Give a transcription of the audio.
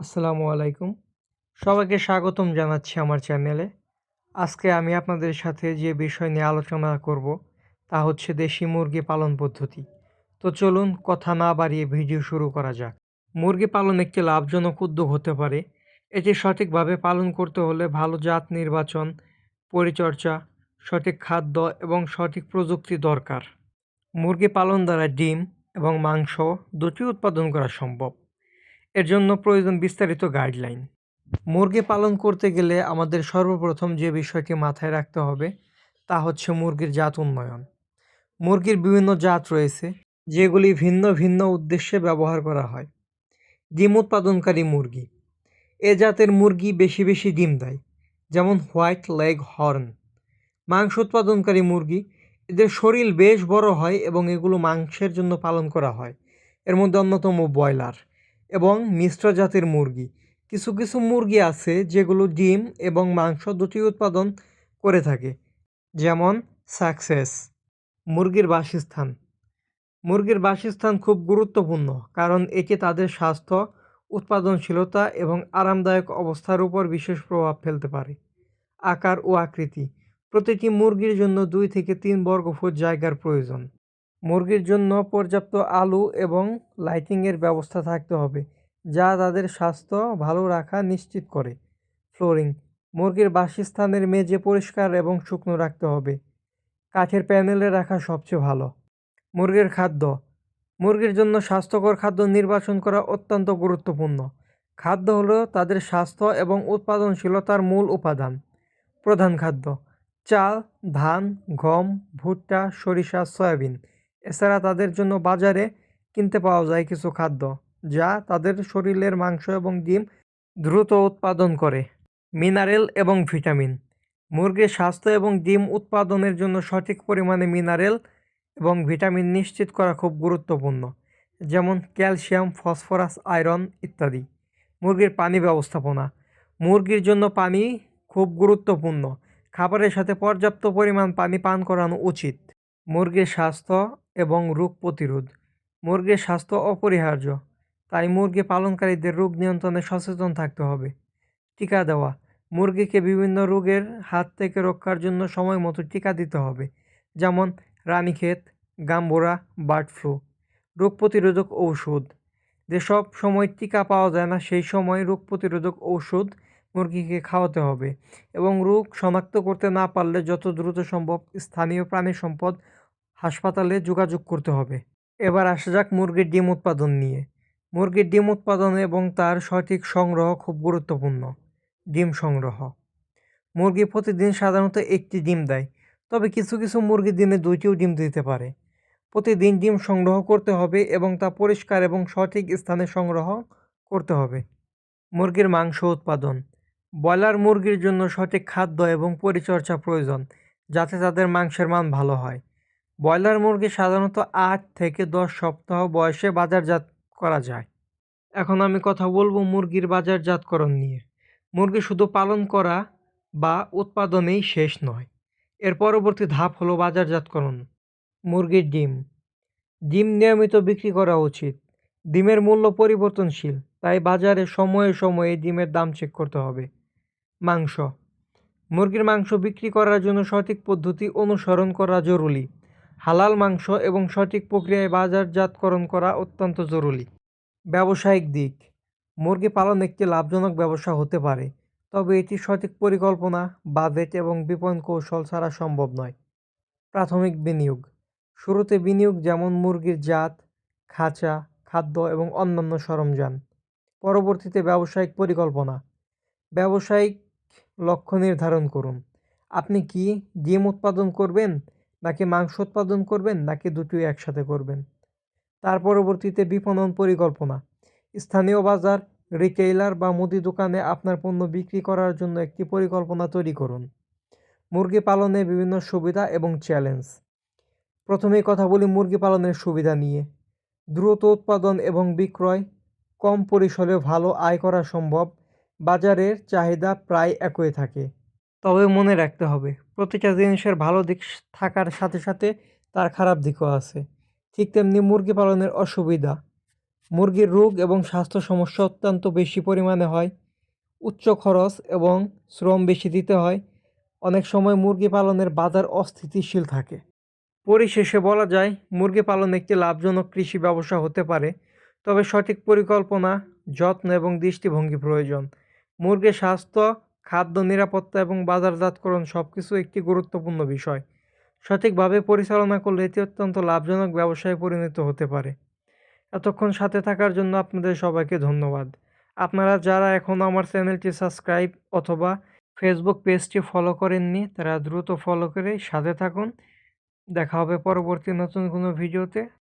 আসসালামু আলাইকুম। সবাইকে স্বাগতম জানাচ্ছি আমার চ্যানেলে। আজকে আমি আপনাদের সাথে যে বিষয় নিয়ে আলোচনা করব, তা হচ্ছে দেশি মুরগি পালন পদ্ধতি। তো চলুন কথা না বাড়িয়ে ভিডিও শুরু করা যাক। মুরগি পালন একটি লাভজনক উদ্যোগ হতে পারে। এটি সঠিকভাবে পালন করতে হলে ভালো জাত নির্বাচন, পরিচর্যা, সঠিক খাদ্য এবং সঠিক প্রযুক্তি দরকার। মুরগি পালন দ্বারা ডিম এবং মাংস দুটি উৎপাদন করা সম্ভব। এর জন্য প্রয়োজন বিস্তারিত গাইডলাইন মুরগি পালন করতে গেলে আমাদের সর্বপ্রথম যে বিষয়টি মাথায় রাখতে হবে, তা হচ্ছে মুরগির জাত উন্নয়ন। মুরগির বিভিন্ন জাত রয়েছে, যেগুলি ভিন্ন ভিন্ন উদ্দেশ্যে ব্যবহার করা হয়। ডিম উৎপাদনকারী মুরগি। এ জাতের মুরগি বেশি বেশি ডিম দেয়, যেমন হোয়াইট লেগ হর্ন। মাংস উৎপাদনকারী মুরগি, এদের শরীর বেশ বড় হয় এবং এগুলো মাংসের জন্য পালন করা হয়। এর মধ্যে অন্যতম ব্রয়লার। এবং মিশ্র জাতের মুরগি। কিছু কিছু মুরগি আছে যেগুলো ডিম এবং মাংস দুটি উৎপাদন করে থাকে, যেমন সাকসেস, মুরগির বাসস্থান। মুরগির বাসস্থান খুব গুরুত্বপূর্ণ কারণ এটি তাদের স্বাস্থ্য, উৎপাদনশীলতা এবং আরামদায়ক অবস্থার উপর বিশেষ প্রভাব ফেলতে পারে। আকার ও আকৃতি, প্রতিটি মুরগির জন্য দুই থেকে তিন বর্গফুট জায়গার প্রয়োজন। মুরগির জন্য পর্যাপ্ত আলো এবং লাইটিংয়ের ব্যবস্থা থাকতে হবে, যা তাদের স্বাস্থ্য ভালো রাখা নিশ্চিত করে। ফ্লোরিং, মুরগির বাসস্থানের মেঝে পরিষ্কার এবং শুকনো রাখতে হবে। কাঠের প্যানেলে রাখা সবচেয়ে ভালো। মুরগির খাদ্য, মুরগির জন্য স্বাস্থ্যকর খাদ্য নির্বাচন করা অত্যন্ত গুরুত্বপূর্ণ। খাদ্য হলো তাদের স্বাস্থ্য এবং উৎপাদনশীলতার মূল উপাদান। প্রধান খাদ্য, চাল, ধান, গম, ভুট্টা, সরিষা, সয়াবিন। এছাড়া তাদের জন্য বাজারে কিনতে পাওয়া যায় কিছু খাদ্য, যা তাদের শরীরের মাংস এবং ডিম দ্রুত উৎপাদন করে। মিনারেল এবং ভিটামিন। মুরগির স্বাস্থ্য এবং ডিম উৎপাদনের জন্য সঠিক পরিমাণে মিনারেল এবং ভিটামিন নিশ্চিত করা খুব গুরুত্বপূর্ণ, যেমন ক্যালসিয়াম, ফসফরাস, আয়রন ইত্যাদি। মুরগির পানি ব্যবস্থাপনা। মুরগির জন্য পানি খুব গুরুত্বপূর্ণ। খাবারের সাথে পর্যাপ্ত পরিমাণ পানি পান করানো উচিত। মুরগির স্বাস্থ্য এবং রোগ প্রতিরোধ। মুরগির স্বাস্থ্য অপরিহার্য, তাই মুরগি পালনকারীদের রোগ নিয়ন্ত্রণে সচেতন থাকতে হবে। টিকা দেওয়া, মুরগিকে বিভিন্ন রোগের হাত থেকে রক্ষার জন্য সময় মতো টিকা দিতে হবে, যেমন রানীক্ষেত গাম্বোরা, বার্ড ফ্লু। রোগ প্রতিরোধক ঔষধ যেসব সময় টিকা পাওয়া যায় না, সেই সময় রোগ প্রতিরোধক ঔষধ মুরগিকে খাওয়াতে হবে এবং রোগ শনাক্ত করতে না পারলে যত দ্রুত সম্ভব স্থানীয় প্রাণী সম্পদ হাসপাতালে যোগাযোগ করতে হবে। এবার আসা যাক মুরগির ডিম উৎপাদন নিয়ে। মুরগির ডিম উৎপাদন এবং তার সঠিক সংগ্রহ খুব গুরুত্বপূর্ণ। ডিম সংগ্রহ। মুরগি প্রতিদিন সাধারণত একটি ডিম দেয়, তবে কিছু কিছু মুরগি দিনে দুইটিও ডিম দিতে পারে। প্রতিদিন ডিম সংগ্রহ করতে হবে এবং তা পরিষ্কার এবং সঠিক স্থানে সংগ্রহ করতে হবে। মুরগির মাংস উৎপাদন। ব্রয়লার মুরগির জন্য সঠিক খাদ্য এবং পরিচর্যা প্রয়োজন, যাতে তাদের মাংসের মান ভালো হয়। ব্রয়লার মুরগি সাধারণত আট থেকে দশ সপ্তাহ বয়সে বাজারজাত করা যায়। এখন আমি কথা বলব মুরগির বাজারজাতকরণ নিয়ে। মুরগি শুধু পালন করা বা উৎপাদনেই শেষ নয়। এর পরবর্তী ধাপ হলো বাজারজাতকরণ। মুরগির ডিম। ডিম নিয়মিত বিক্রি করা উচিত। ডিমের মূল্য পরিবর্তনশীল, তাই বাজারে সময়ে সময়ে ডিমের দাম চেক করতে হবে। মাংস। মুরগির মাংস বিক্রি করার জন্য সঠিক পদ্ধতি অনুসরণ করা জরুরি। হালাল মাংস এবং সঠিক প্রক্রিয়ায় বাজারজাতকরণ করা অত্যন্ত জরুরি। ব্যবসায়িক দিক, মুরগি পালন একটি লাভজনক ব্যবসা হতে পারে, তবে এটি সঠিক পরিকল্পনা, বাজেট এবং বিপণন কৌশল ছাড়া সম্ভব নয়। প্রাথমিক বিনিয়োগ, শুরুতে বিনিয়োগ যেমন মুরগির জাত, খাঁচা, খাদ্য এবং অন্যান্য সরঞ্জাম, পরবর্তীতে ব্যবসায়িক পরিকল্পনা। ব্যবসায়িক লক্ষ্য নির্ধারণ করুন, আপনি কি ডিম উৎপাদন করবেন? নাকি মাংস উৎপাদন করবেন, নাকি দুটোই একসাথে করবেন? তার পরবর্তীতে বিপণন পরিকল্পনা। স্থানীয় বাজার রিটেইলার বা মুদি দোকানে আপনার পণ্য বিক্রি করার জন্য একটি পরিকল্পনা তৈরি করুন। মুরগি পালনে বিভিন্ন সুবিধা এবং চ্যালেঞ্জ প্রথমেই কথা বলি মুরগি পালনের সুবিধা নিয়ে। দ্রুত উৎপাদন এবং বিক্রয়, কম পরিসরে ভালো আয় করা সম্ভব, বাজারের চাহিদা প্রায় একই থাকে। তবে মনে রাখতে হবে প্রতিটা জিনিসের ভালো দিক থাকার সাথে সাথে তার খারাপ দিকও আছে। ঠিক তেমনি মুরগি পালনের অসুবিধা। মুরগির রোগ এবং স্বাস্থ্য সমস্যা অত্যন্ত বেশি পরিমাণে হয়। উচ্চ খরচ এবং শ্রম বেশি দিতে হয়। অনেক সময় মুরগি পালনের বাজার অস্থিতিশীল থাকে। পরিশেষে বলা যায়, মুরগি পালন একটি লাভজনক কৃষি ব্যবসা হতে পারে। তবে সঠিক পরিকল্পনা, যত্ন এবং দৃষ্টিভঙ্গি প্রয়োজন। মুরগির স্বাস্থ্য খাদ্য নিরাপত্তা এবং বাজারজাতকরণ সব কিছু একটি গুরুত্বপূর্ণ বিষয়। সঠিকভাবে পরিচালনা করলে এটি অত্যন্ত লাভজনক ব্যবসায় পরিণত হতে পারে। এতক্ষণ সাথে থাকার জন্য আপনাদের সবাইকে ধন্যবাদ। আপনারা যারা এখনও আমার চ্যানেলটি সাবস্ক্রাইব অথবা ফেসবুক পেজটি ফলো করেননি, তারা দ্রুত ফলো করে সাথে থাকুন। দেখা হবে পরবর্তী নতুন কোনো ভিডিওতে।